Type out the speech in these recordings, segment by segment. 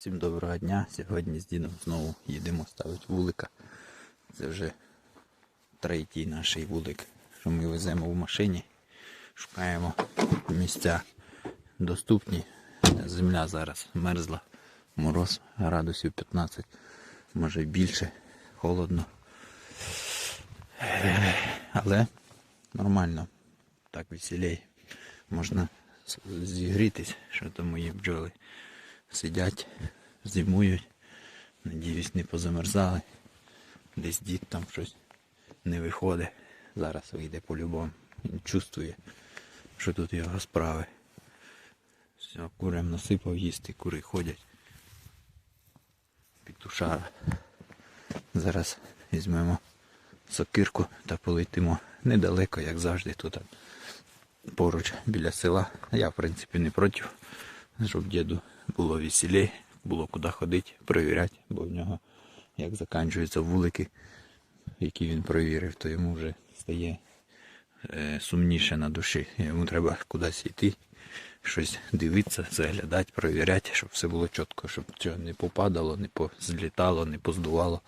Всім доброго дня. Сьогодні з дідом знову їдемо ставити вулика. Це вже третій наш вулик, що ми веземо в машині. Шукаємо місця доступні. Земля зараз мерзла. Мороз градусів 15, може більше, холодно. Але нормально, так веселей. Можна зігрітись, що то мої бджоли сидять, зимують. Надіюсь, не позамерзали. Десь дід там щось не виходить. Зараз вийде по-любому. Він чувствує, що тут його справи. Все, курям насипав їсти, кури ходять. Петушара. Зараз візьмемо сокирку та полетимо недалеко, як завжди, тут поруч біля села. Я, в принципі, не проти, щоб діду було веселі, було куди ходити, перевіряти, бо в нього, як закінчуються вулики, які він провірив, то йому вже стає е, сумніше на душі. Йому треба кудись йти, щось дивитися, заглядати, перевіряти, щоб все було чітко, щоб чого не попадало, не позлітало, не поздувало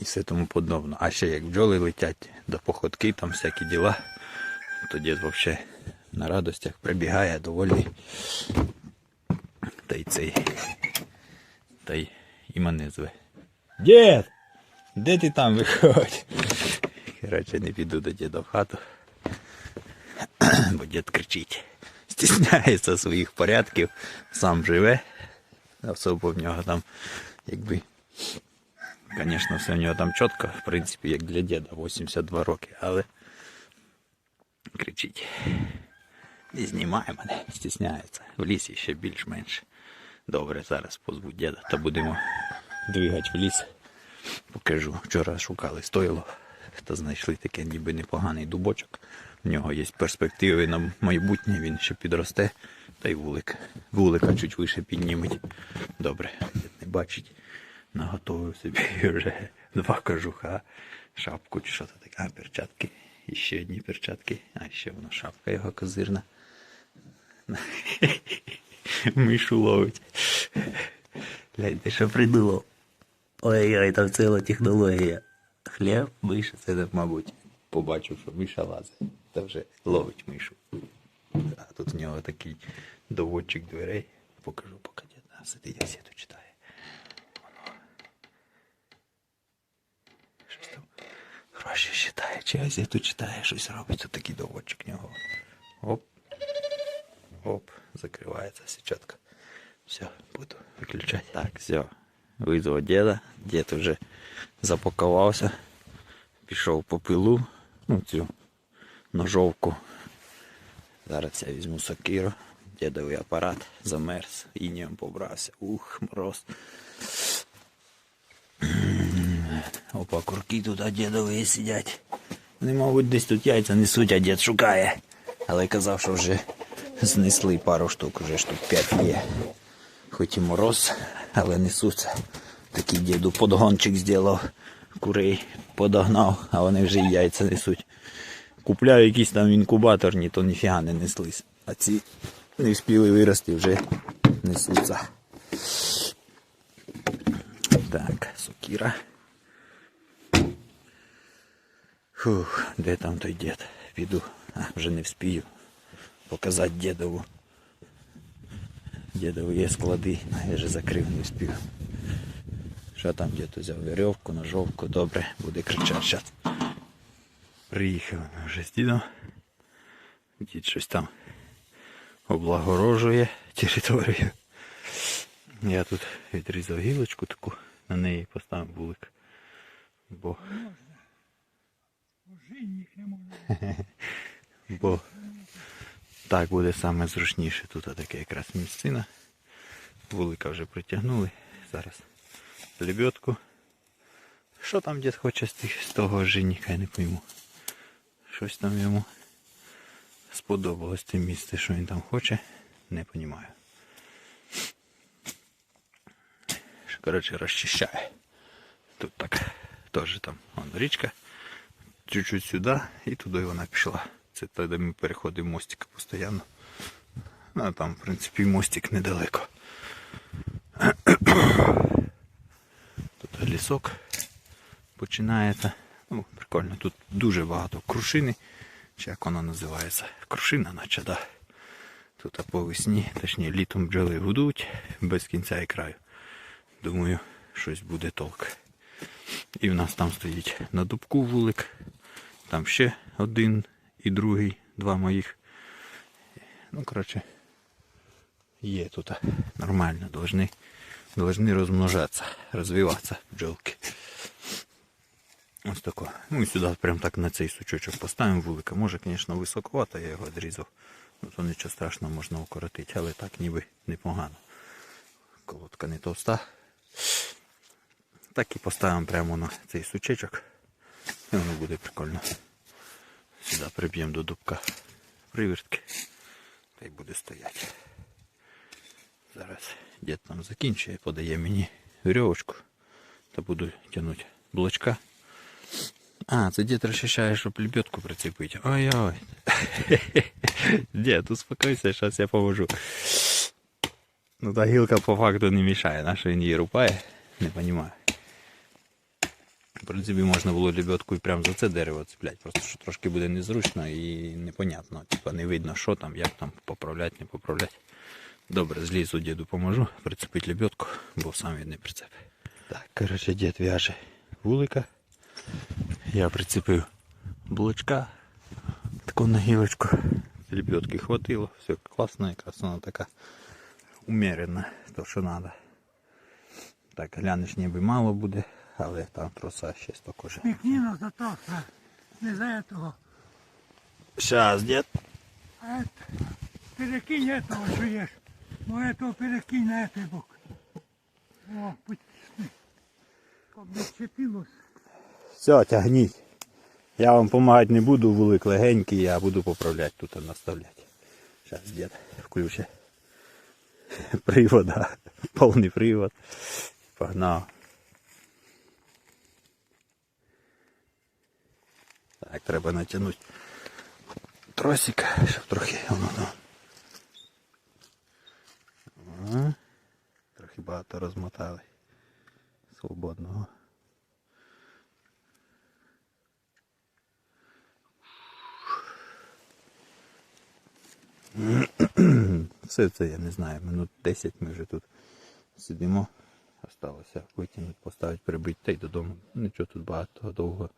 і все тому подобно. А ще як бджоли летять до походки, там всякі діла, то дід взагалі на радостях прибігає довольний. Та й цей. Та й і мене зве. Дід! Де ти там виходь? Коротше, не піду до діда в хату. Бо дід кричить. Стісняється своїх порядків, сам живе. Особо в нього там, якби. Звісно, все в нього там чітко, в принципі, як для діда, 82 роки, але кричить. Не знімає мене, стісняється. В лісі ще більш-менш. Добре, зараз позву діда та будемо двигати в ліс. Покажу. Вчора шукали стойло, та знайшли таке ніби непоганий дубочок. В нього є перспективи на майбутнє, він ще підросте. Та й вулик. Вулика чуть вище підніметь. Добре, дід не бачить. Наготовив собі вже два кожуха, шапку чи що то таке, а перчатки. І ще одні перчатки, а ще воно шапка його козирна. Мишу ловить. Гляньте, що придумав. Ой-ой, там ціла технологія. Хліб, миша, це, мабуть, побачив, що миша лазить. Та вже ловить мишу. А тут в нього такий доводчик дверей. Покажу, поки дід а, сидить, газету читає. Воно. Щось там гроші читає, чи газету читає, щось робить. Тут такий доводчик в нього. Оп. Оп, закривається сетчатка. Все, буду виключати. Так, все. Визвав діда. Дід вже запакувався. Пішов по пилу. Ну, цю ножовку. Зараз я візьму сокиру. Дідовий апарат замерз. Інієм побрався. Ух, мороз. Опа, курки тут а дідові сидять. Вони, мабуть, десь тут яйця несуть, а дід шукає. Але казав, що вже знесли пару штук, вже штук 5 є. Хоч і мороз, але несуться. Такий діду подгончик зробив, курей подогнав, а вони вже і яйця несуть. Купляю якісь там інкубаторні, то ніфіга не неслись. А ці не встигли вирости, вже несуться. Так, сокіра. Фух, де там той дід? Піду, а, вже не вспію показати дідову. Дідові є склади, я вже закрив, не вспів. Що там дід взяв веревку, ножовку, добре, буде кричати зараз. Приїхали вже з дідом. Дід щось там облагорожує територію. Я тут відрізав гілочку таку, на неї поставив вулик. Бо Бо так буде саме зручніше. Тут таке якраз місцина. Вулика вже притягнули. Зараз лебедку. Що там дід хоче з, тих, з того ожинника, я не пойму. Щось там йому сподобалось те місце, що він там хоче, не розумію. Коротше, розчищає. Тут так теж там вон, річка. Чуть-чуть сюди і туди вона пішла. Це тоді ми переходимо мостик постійно. Ну, а там, в принципі, мостик недалеко. пісок починається. Ну, прикольно, тут дуже багато крушини. Чи як вона називається? Крушина, наче, да. Тут по весні, точніше літом бджоли гудуть без кінця і краю. Думаю, щось буде толк. І в нас там стоїть на дубку вулик. Там ще один і другий, два моїх. Ну, коротше, є тут нормально, должны, должны розмножатися, розвиватися бджолки. Ось тако. Ну і сюди прям так на цей сучочок поставимо вулика. Може, звісно, високовато, я його відрізав. Ну то нічого страшного можна укоротити, але так ніби непогано. Колодка не товста. Так і поставимо прямо на цей сучечок. І воно буде прикольно. Сюди приб'ємо до дубка привертки. Та й буде стояти. Зараз дід там закінчує, подає мені вірьовочку. Та буду тягнути блочка. А, це дід розчищає, щоб лебедку прицепити. Ой-ой. Дід, успокойся, зараз я поможу. Ну та гілка по факту не мішає, на що він її рубає, не розумію. Принципі, можна було лебедку і прямо за це дерево цепляти, просто що трошки буде незручно і непонятно. Типа не видно, що там, як там поправляти, не поправляти. Добре, злізу діду поможу прицепити лебедку, бо сам він не прицепить. Так, коротше, дід в'яже вулика. Я прицепив блочка, таку на гілочку. Лебедки хватило, все класно, якраз вона така умерена, то що треба. Так, глянеш, ніби мало буде, але там троса ще також. Пикнина за трактора. Не за этого. Щас, дід. А это, перекинь этого, что есть. Ну этого перекинь на этот бок. О, потисни. Как бы цепилось. Все, тягніть. Я вам допомагати не буду, вулик легенький, я буду поправляти тут наставляти. Зараз дід включить привода, повний привод. Погнав. Так, треба натягнути тросик, щоб трохи воно. Ага. Трохи багато розмотали. Свободного. Все це я не знаю, минут 10 ми вже тут сидимо. Осталося витягнути, поставити, прибити та й додому. Нічого тут багато довго.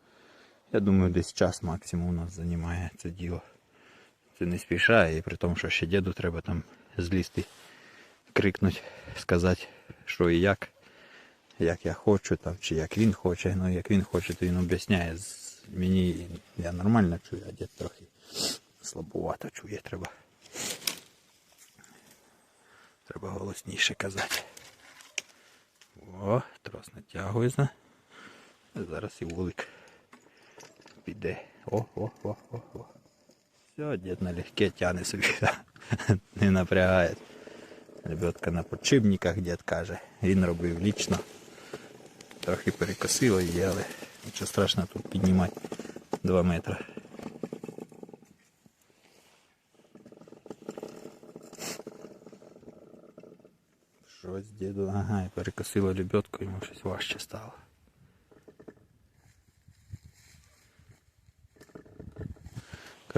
Я думаю, десь час максимум у нас займає це діло. Це не спішає, і при тому, що ще діду треба там злізти, крикнути, сказати, що і як, як я хочу, там, чи як він хоче. Ну як він хоче, то він об'ясняє. Мені я нормально чую, а дід трохи слабувато чує, треба. Треба голосніше казати. О, трос натягується. Зараз і вулик піде. О, о, о, о, о. Все, дід налегке тяне собі. Не напрягає. Лебедка на подшипниках, дід каже. Він робив лічно. Трохи перекосило її, але нічого страшного тут піднімати 2 метри. Щось діду, ага, і перекосило лебедку, йому щось важче стало.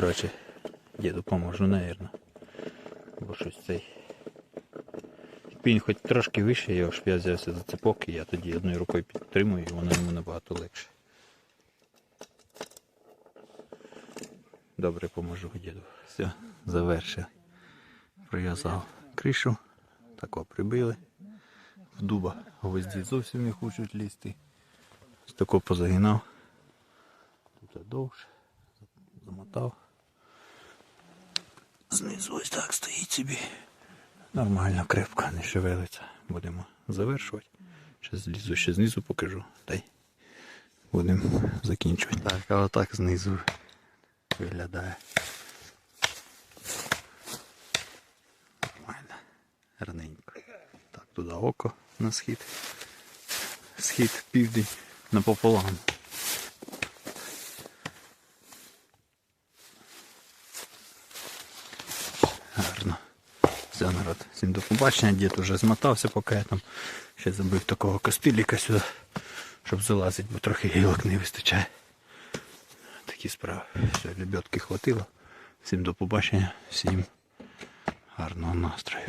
Коротше, діду поможу, навірно. Бо щось цей. Він хоч трошки вище його, щоб я взявся за цепок, і я тоді одною рукою підтримую, і воно йому набагато легше. Добре поможу діду. Все, завершив. Прив'язав кришу. Тако прибили. В дуба гвозді зовсім не хочуть лізти. Ось тако позагинав. Тут довше. Замотав. Знизу ось так стоїть собі. Нормально, крепко, не шевелиться. Будемо завершувати. Ще злізу, ще знизу покажу. Та й будемо закінчувати. Так, а отак знизу виглядає. Нормально. Гарненько. Так, туди око на схід. Схід, південь напополам. Народ. Всім до побачення. Дід уже змотався, поки я там ще забив такого костиліка сюди. щоб залазити, бо трохи гілок не вистачає. Такі справи. Все, лебедки хватило. Всім до побачення, всім гарного настрою.